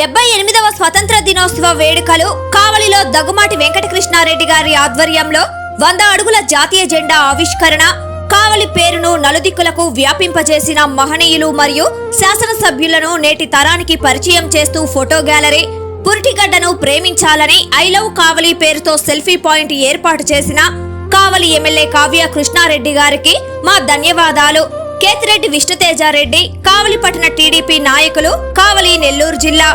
డెబ్బై ఎనిమిదవ స్వతంత్ర దినోత్సవ వేడుకలు కావలిలో దగ్గుమాటి వెంకటకృష్ణారెడ్డి గారి ఆధ్వర్యంలో వంద అడుగుల జాతీయ జెండా ఆవిష్కరణ కావలి పేరును నలుదిక్కులకు వ్యాపింపజేసిన మహనీయులు మరియు శాసనసభ్యులను నేటి తరానికి పరిచయం చేస్తూ ఫోటో గ్యాలరీ పురిటిగడ్డను ప్రేమించాలని ఐ లవ్ కావలి పేరుతో సెల్ఫీ పాయింట్ ఏర్పాటు చేసిన కావలి ఎమ్మెల్యే కావ్య కృష్ణారెడ్డి గారికి మా ధన్యవాదాలు. కేతిరెడ్డి విష్ణుతేజారెడ్డి కావలిపట్టణ టీడీపీ నాయకులు కావలి నెల్లూరు జిల్లా.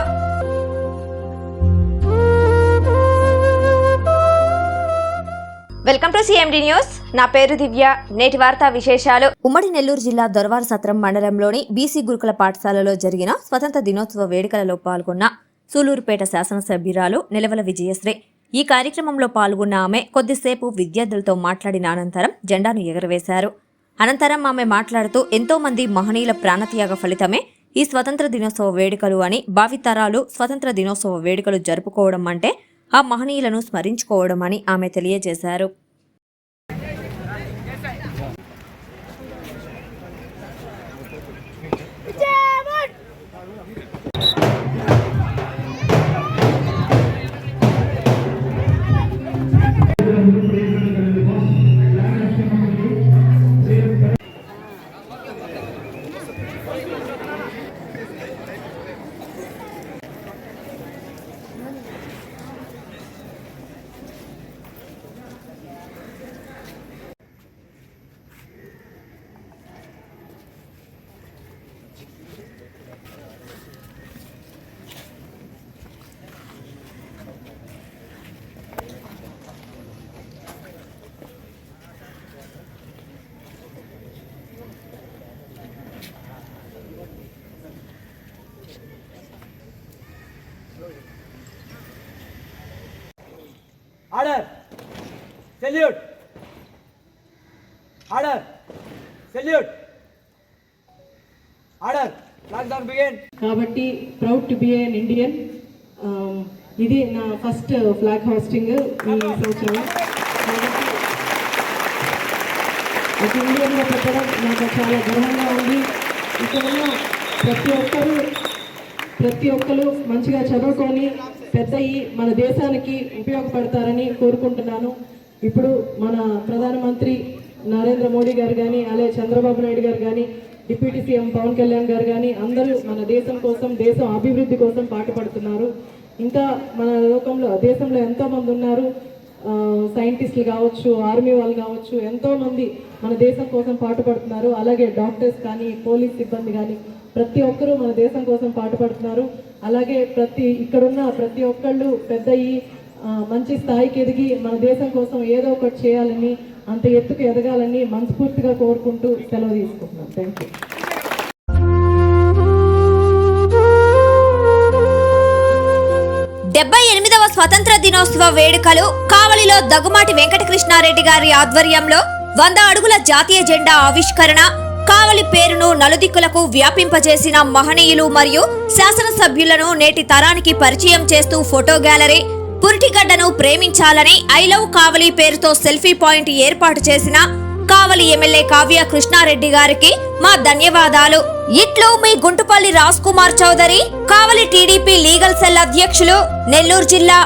వెల్కమ్ టు సిఎండి న్యూస్ నా పేరు దివ్య. నేటి వార్తా విశేషాలు. ఉమ్మడి నెల్లూరు జిల్లా దొరవారు సత్రం మండలంలోని బీసీ గురుకుల పాఠశాలలో జరిగిన స్వతంత్ర దినోత్సవ వేడుకలలో పాల్గొన్న సూలూరుపేట శాసనసభ్యురాలు నిలవల విజయశ్రీ. ఈ కార్యక్రమంలో పాల్గొన్న ఆమె కొద్దిసేపు విద్యార్థులతో మాట్లాడిన అనంతరం జెండాను ఎగరవేశారు. అనంతరం ఆమె మాట్లాడుతూ ఎంతో మంది మహనీయుల ప్రాణత్యాగ ఫలితమే ఈ స్వతంత్ర దినోత్సవ వేడుకలు అని భావితరాలు స్వతంత్ర దినోత్సవ వేడుకలు జరుపుకోవడం అంటే ఆ మహనీయులను స్మరించుకోవడం అని ఆమె తెలియజేశారు. Order. Salute. Order. Salute. Order. Flag down begin. కాబట్టి proud to be an Indian ఇది నా ఫస్ట్ ఫ్లాగ్ హాస్టింగ్ ఈ సంవత్సరం కాబట్టి ఒక ఇండియన్గా పెట్టడం నాకు చాలా గర్వంగా ఉంది ఇక్కడ ఉన్న ప్రతి ఒక్కరూ ప్రతి ఒక్కరు మంచిగా చదువుకొని పెద్దయి మన దేశానికి ఉపయోగపడతారని కోరుకుంటున్నాను. ఇప్పుడు మన ప్రధానమంత్రి నరేంద్ర మోడీ గారు కానీ అలాగే చంద్రబాబు నాయుడు గారు కానీ డిప్యూటీ సీఎం పవన్ కళ్యాణ్ గారు కానీ అందరూ మన దేశం కోసం దేశం అభివృద్ధి కోసం పాటుపడుతున్నారు. ఇంకా మన లోకంలో దేశంలో ఎంతోమంది ఉన్నారు. సైంటిస్టులు కావచ్చు ఆర్మీ వాళ్ళు కావచ్చు ఎంతోమంది మన దేశం కోసం పాటుపడుతున్నారు. అలాగే డాక్టర్స్ కానీ పోలీస్ సిబ్బంది కానీ ప్రతి ఒక్కరూ మన దేశం కోసం పాటుపడుతున్నారు. అలాగే ప్రతి ఇక్కడున్న ప్రతి ఒక్కళ్ళు పెద్ద మంచి స్థాయికి ఎదిగి మన దేశం కోసం ఏదో ఒకటి చేయాలని అంత ఎత్తుకు ఎదగాలని మనస్ఫూర్తిగా కోరుకుంటూ సెలవు తీసుకుంటున్నాను థ్యాంక్ యూ డెబ్బై ఎనిమిదవ స్వతంత్ర దినోత్సవ వేడుకలు కావలిలో దగ్గుమాటి వెంకటకృష్ణారెడ్డి గారి ఆధ్వర్యంలో వంద అడుగుల జాతీయ జెండా ఆవిష్కరణ కావలి పేరును నలుదిక్కులకు వ్యాపింపజేసిన మహనీయులు మరియు శాసనసభ్యులను నేటి తరానికి పరిచయం చేస్తూ ఫోటో గ్యాలరీ పురిటిగడ్డను ప్రేమించాలని ఐ లవ్ కావలి పేరుతో సెల్ఫీ పాయింట్ ఏర్పాటు చేసిన కావలి ఎమ్మెల్యే కావ్య కృష్ణారెడ్డి గారికి మా ధన్యవాదాలు. ఇట్లు మీ Guntupalli Raj Kumar Chowdary Kavali TDP legal cell అధ్యక్షులు నెల్లూరు జిల్లా